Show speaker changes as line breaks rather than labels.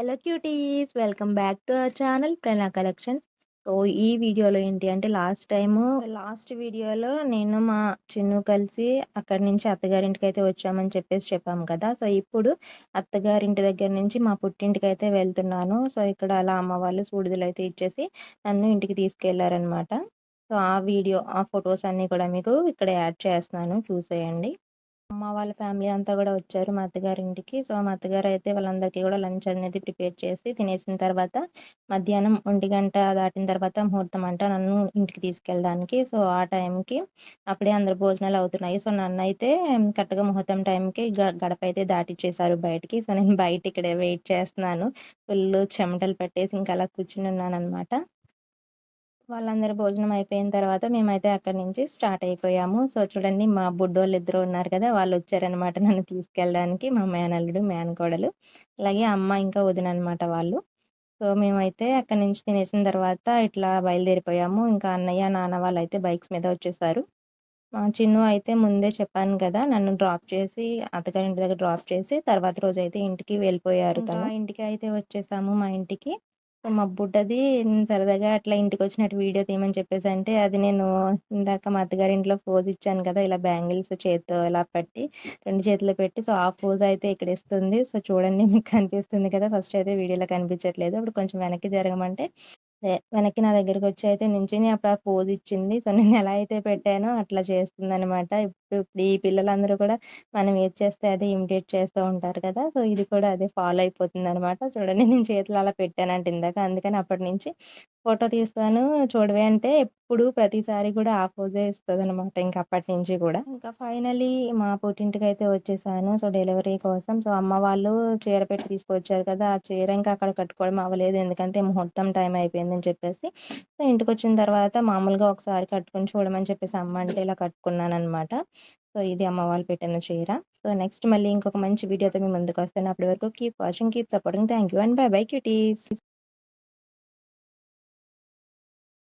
Hello cuties welcome back to our channel Prana collections so ఈ వీడియోలో ఏంటి అంటే లాస్ట్ టైము లాస్ట్ వీడియోలో నేను మా చిన్ను కలిసి అక్కడి నుంచి అత్తగారింటికి అయితే వచ్చామని చెప్పేసి చెప్పాము కదా. సో ఇప్పుడు అత్తగారింటి దగ్గర నుంచి మా పుట్టింటికి అయితే వెళ్తున్నాను. సో ఇక్కడ అలా అమ్మ వాళ్ళు సూడిదలు అయితే ఇచ్చేసి నన్ను ఇంటికి తీసుకెళ్ళారనమాట సో ఆ వీడియో ఆ ఫొటోస్ అన్నీ కూడా మీకు ఇక్కడ యాడ్ చేస్తున్నాను. చూసేయండి. అమ్మ వాళ్ళ ఫ్యామిలీ అంతా కూడా వచ్చారు మా అత్తగారి ఇంటికి. సో మా అత్తగారు అయితే వాళ్ళందరికీ కూడా లంచ్ అనేది ప్రిపేర్ చేసి తినేసిన తర్వాత మధ్యాహ్నం ఒంటి గంట దాటిన తర్వాత ముహూర్తం అంట నన్ను ఇంటికి తీసుకెళ్ళడానికి. సో ఆ టైంకి అప్పుడే అందరు భోజనాలు అవుతున్నాయి. సో నన్ను అయితే కరెక్ట్గా ముహూర్తం టైంకి గడప అయితే దాటిచ్చేసారు బయటికి. సో నేను బయట ఇక్కడే వెయిట్ చేస్తున్నాను. ఫుల్ చెమటలు పెట్టేసి ఇంకా అలా కూర్చుని ఉన్నాను అనమాట వాళ్ళందరూ భోజనం అయిపోయిన తర్వాత మేమైతే అక్కడి నుంచి స్టార్ట్ అయిపోయాము. సో చూడండి మా బుడ్డోళ్ళు ఇద్దరు ఉన్నారు కదా వాళ్ళు వచ్చారనమాట నన్ను తీసుకెళ్ళడానికి మా మేనల్లుడు మేనకోడలు అలాగే అమ్మ ఇంకా వదిన అనమాట వాళ్ళు. సో మేమైతే అక్కడి నుంచి తినేసిన తర్వాత ఇట్లా బయలుదేరిపోయాము. ఇంకా అన్నయ్య నాన్న వాళ్ళు అయితే బైక్స్ మీద వచ్చేసారు. మా చిన్ను అయితే ముందే చెప్పాను కదా నన్ను డ్రాప్ చేసి అత్తగారి ఇంటి దగ్గర డ్రాప్ చేసి తర్వాత రోజు అయితే ఇంటికి వెళ్ళిపోయారు ఇంటికి అయితే వచ్చేసాము మా ఇంటికి. మా బుడ్డది సరదాగా అట్లా ఇంటికి వచ్చినట్టు వీడియో తీయమని చెప్పేసి అంటే అది నేను ఇందాక మా అత్తగారి ఇంట్లో పోజ్ ఇచ్చాను కదా ఇలా బ్యాంగిల్స్ చేతితో ఇలా పెట్టి రెండు చేతులు పెట్టి సో ఆ ఫోజ్ అయితే ఇక్కడ ఇస్తుంది. సో చూడండి మీకు కనిపిస్తుంది కదా ఫస్ట్ అయితే వీడియోలో కనిపించట్లేదు. అప్పుడు కొంచెం వెనక్కి జరగమంటే వెనక్కి నా దగ్గరికి వచ్చి అయితే నించుని అప్పుడు ఆ పోజ్ ఇచ్చింది. సో నేను ఎలా అయితే పెట్టానో అట్లా చేస్తుంది అనమాట ఇప్పుడు ఇప్పుడు ఈ పిల్లలందరూ కూడా మనం ఏది చేస్తే అదే ఇమిటేట్ చేస్తూ ఉంటారు కదా! సో ఇది కూడా అదే ఫాలో అయిపోతుంది అనమాట చూడండి నేను చేతులు అలా పెట్టానంటే ఇందాక. అందుకని అప్పటి నుంచి ఫోటో తీస్తాను. చూడవే అంటే ఎప్పుడు ప్రతిసారి కూడా ఆ పోజే ఇస్తుంది అనమాట ఇంకా అప్పటి నుంచి కూడా. ఇంకా ఫైనలీ మా పుట్టింటికి అయితే వచ్చేసాను. సో డెలివరీ కోసం. సో అమ్మ వాళ్ళు చీర పెట్టి తీసుకొచ్చారు కదా ఆ చీర ఇంకా అక్కడ కట్టుకోవడం అవ్వలేదు. ఎందుకంటే ముహూర్తం టైం అయిపోయిందని చెప్పేసి. సో ఇంటికి వచ్చిన తర్వాత మామూలుగా ఒకసారి కట్టుకొని చూడమని చెప్పేసి అమ్మ అంటే ఇలా కట్టుకున్నాను అనమాట సో ఇది అమ్మ వాళ్ళు పెట్టిన చీర. సో నెక్స్ట్ మళ్ళీ ఇంకొక మంచి వీడియోతో మీ ముందుకు వస్తాను. అప్పటి వరకు keep watching keep supporting thank you and bye bye cuties